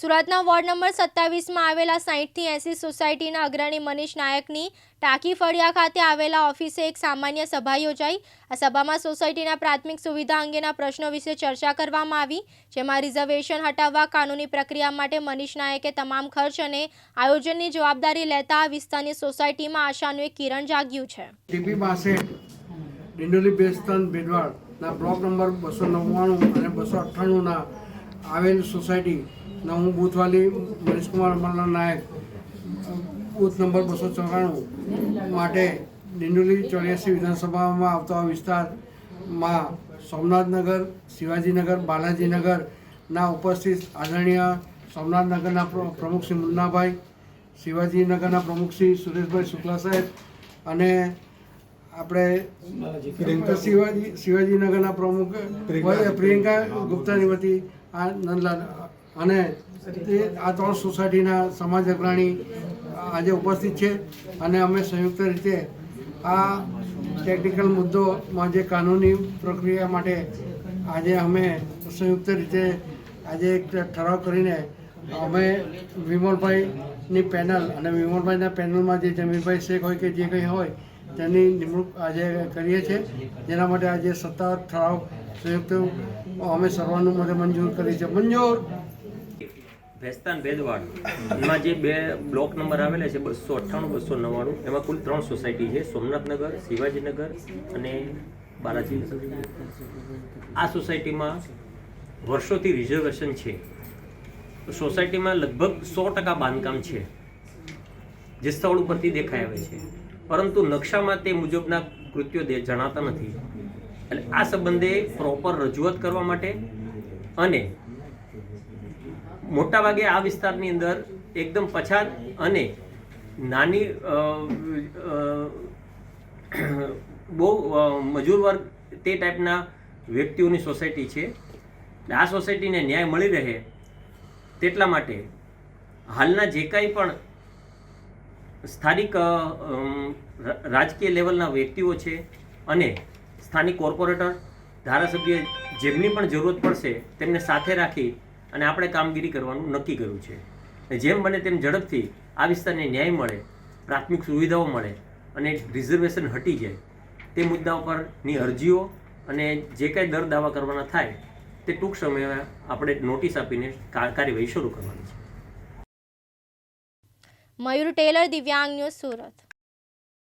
સુરતના ward number સત્તાવીસમાં આવેલા સાહીઠથી એંસી સોસાયટીના અગ્રણી મનીષ નાયકની ટાંકી ફળિયા ખાતે આવેલા ઓફિસે એક સામાન્ય સભા યોજાઈ. આ સભામાં સોસાયટીના પ્રાથમિક સુવિધા અંગેના પ્રશ્નો વિશે ચર્ચા કરવામાં આવી, જેમાં રિઝર્વેશન હટાવવા કાનૂની પ્રક્રિયા માટે મનીષ નાયકે તમામ ખર્ચ અને આયોજનની જવાબદારી લેતા આ વિસ્તારની સોસાયટીમાં આશાનું એક કિરણ જાગ્યું છે. ટીપી આવેલ સોસાયટીના હું બૂથવાલી મનીષકુમાર અમરલાલ નાયક બૂથ નંબર બસો ચોરાણું માટે દિંડોલી ચોર્યાસી વિધાનસભામાં આવતો આ વિસ્તારમાં સોમનાથનગર શિવાજીનગર બાલાજીનગરના ઉપસ્થિત આદરણીય સોમનાથનગરના પ્રમુખ શ્રી મુન્નાભાઈ શિવાજીનગરના પ્રમુખ શ્રી સુરેશભાઈ શુક્લા સાહેબ અને આપણે શિવાજી શિવાજીનગરના પ્રમુખ પ્રિયંકા ગુપ્તાની વતી આ નંદલાલ અને તે આ ત્રણ સોસાયટીના સમાજ અગ્રણી આજે ઉપસ્થિત છે અને અમે સંયુક્ત રીતે આ ટેકનિકલ મુદ્દોમાં જે કાનૂની પ્રક્રિયા માટે આજે અમે સંયુક્ત રીતે આજે એક ઠરાવ કરીને અમે વિમલભાઈની પેનલ અને વિમલભાઈના પેનલમાં જે જમીનભાઈ શેખ હોય કે જે કંઈ હોય તેની નિમણૂક આજે કરીએ છીએ. જેના માટે આજે સત્તાવાર ઠરાવ સંયુક્ત અમે સર્વાનુમતે મંજૂર કરી છે. મંજૂર! ભેસ્તાન ભેદવાડ. એમાં જે બે બ્લોક નંબર આવેલા છે, બસો અઠ્ઠાણું, બસો નવ્વાણું, એમાં કુલ ત્રણ સોસાયટી છે. સોમનાથનગર, શિવાજીનગર અને બાલાજી આ સોસાયટીમાં વર્ષોથી રિઝર્વેશન છે. સોસાયટીમાં લગભગ સો ટકા બાંધકામ છે. જે સ્થળ ઉપરથી દેખાઈ આવે છે. પરંતુ નકશામાં તે મુજબના કૃત્યો જણાતા નથી. એટલે આ સંબંધે પ્રોપર રજૂઆત કરવા માટે અને મોટાભાગે આ વિસ્તારની અંદર એકદમ પછાત અને નાની બહુ મજૂર વર્ગ તે ટાઈપના વ્યક્તિઓની સોસાયટી છે. આ સોસાયટીને ન્યાય મળી રહે તેટલા માટે હાલના જે કાંઈ પણ સ્થાનિક રાજકીય લેવલના વ્યક્તિઓ છે અને સ્થાનિક કોર્પોરેટર, ધારાસભ્ય જેમની પણ જરૂરત પડશે તેમને સાથે રાખી અને આપણે કામગીરી કરવાનું નક્કી કર્યું છે. જેમ બને તેમ ઝડપથી આ વિસ્તારને ન્યાય મળે, પ્રાથમિક સુવિધાઓ મળે અને રિઝર્વેશન હટી જાય. તે મુદ્દા પરની અરજીઓ અને જે કાંઈ દર દાવા કરવાના થાય તે ટૂંક સમયમાં આપણે નોટિસ આપીને કાર્યવાહી શરૂ કરવાની છે. મયુર ટેલર દિવ્યાંગ ન્યૂઝ સુરત